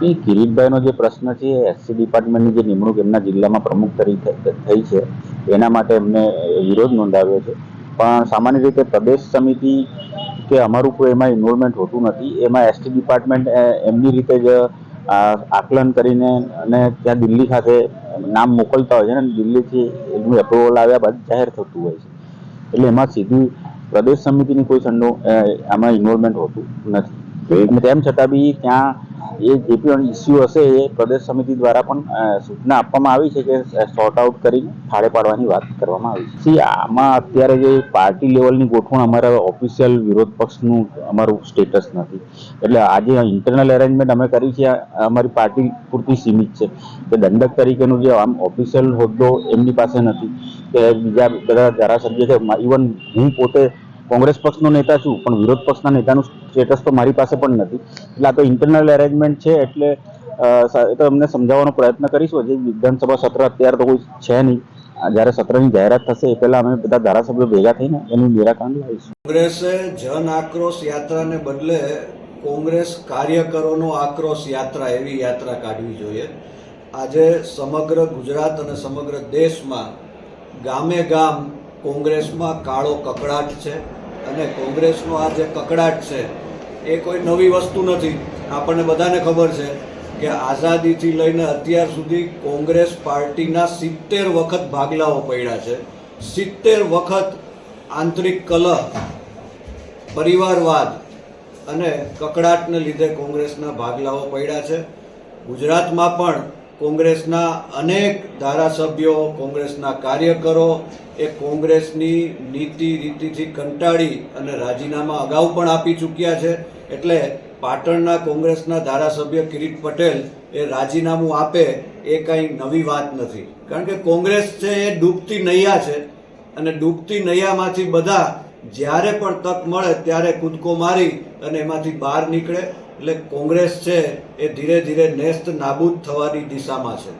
એ કિરીટભાઈનો જે પ્રશ્ન છે એસસી ડિપાર્ટમેન્ટની જે નિમણૂક એમના જિલ્લામાં પ્રમુખ તરીકે થઈ છે, એના માટે એમને વિરોધ નોંધાવ્યો છે. પણ સામાન્ય રીતે પ્રદેશ સમિતિ કે અમારું કોઈ એમાં ઇન્વોલ્વમેન્ટ હોતું નથી. એમાં એસટી ડિપાર્ટમેન્ટ એમની રીતે જ આકલન કરીને અને ત્યાં દિલ્હી ખાતે નામ મોકલતા હોય છે ને, દિલ્હીથી એનું એપ્રુવલ આવ્યા બાદ જાહેર થતું હોય છે. એટલે એમાં સીધું પ્રદેશ સમિતિની કોઈ સંડો આમાં ઇન્વોલ્વમેન્ટ હોતું નથી. અને તેમ છતાં બી ત્યાં એ જે પણ ઇસ્યુ હશે એ પ્રદેશ સમિતિ દ્વારા પણ સૂચના આપવામાં આવી છે કે સોર્ટ આઉટ કરીને ફાળે પાડવાની વાત કરવામાં આવી છે. આમાં અત્યારે જે પાર્ટી લેવલની ગોઠવણ અમારા ઓફિશિયલ વિરોધ પક્ષનું અમારું સ્ટેટસ નથી. એટલે આજે ઇન્ટરનલ એરેન્જમેન્ટ અમે કરી છે અમારી પાર્ટી પૂરતી સીમિત છે. કે દંડક તરીકેનું જે આમ ઓફિશિયલ હોદ્દો એમની પાસે નથી. કે બીજા બધા ધારાસભ્ય છે ઇવન હું પોતે કોંગ્રેસ પક્ષનો નેતા છું, પણ વિરોધ પક્ષના નેતાનું સ્ટેટસ તો મારી પાસે પણ નથી. એટલે આ તો ઇન્ટરનલ એરેન્જમેન્ટ છે, એટલે એ તો અમને સમજાવવાનો પ્રયત્ન કરીશું. હજી વિધાનસભા સત્ર અત્યારે તો કોઈ છે નહીં. જ્યારે સત્રની જાહેરાત થશે, એ પહેલા અમે બધા ધારાસભ્યો ભેગા થઈને એનું નિરાકરણ લાવીશું. કોંગ્રેસે જન આક્રોશ યાત્રાને બદલે કોંગ્રેસ કાર્યકરોનો આક્રોશ યાત્રા, એવી યાત્રા કાઢવી જોઈએ. આજે સમગ્ર ગુજરાત અને સમગ્ર દેશમાં ગામે ગામ કોંગ્રેસમાં કાળો કકડાટ છે. અને કોંગ્રેસનો આ જે કકડાટ છે, એ કોઈ નવી વસ્તુ નથી. આપણને બધાને ખબર છે કે આઝાદીથી લઈને અત્યાર સુધી કોંગ્રેસ પાર્ટીના સિત્તેર વખત ભાગલાઓ પડ્યા છે. સિત્તેર વખત આંતરિક કલહ, પરિવારવાદ અને કકડાટને લીધે કોંગ્રેસના ભાગલાઓ પડ્યા છે. ગુજરાતમાં પણ કોંગ્રેસના અનેક ધારાસભ્યો, કોંગ્રેસના કાર્યકરો એ કોંગ્રેસની નીતિ રીતિથી કંટાળી અને રાજીનામા અગાઉ પણ આપી ચૂક્યા છે. એટલે પાટણના કોંગ્રેસના ધારાસભ્ય કિરીટ પટેલ એ રાજીનામું આપે એ કાંઈ નવી વાત નથી. કારણ કે કોંગ્રેસ છે એ ડૂબતી નૈયા છે અને ડૂબતી નૈયામાંથી બધા જ્યારે પણ તક મળે ત્યારે કૂદકો મારી અને એમાંથી બહાર નીકળે. એટલે કોંગ્રેસ છે એ ધીરે ધીરે નેસ્ત નાબૂદ થવાની દિશામાં છે.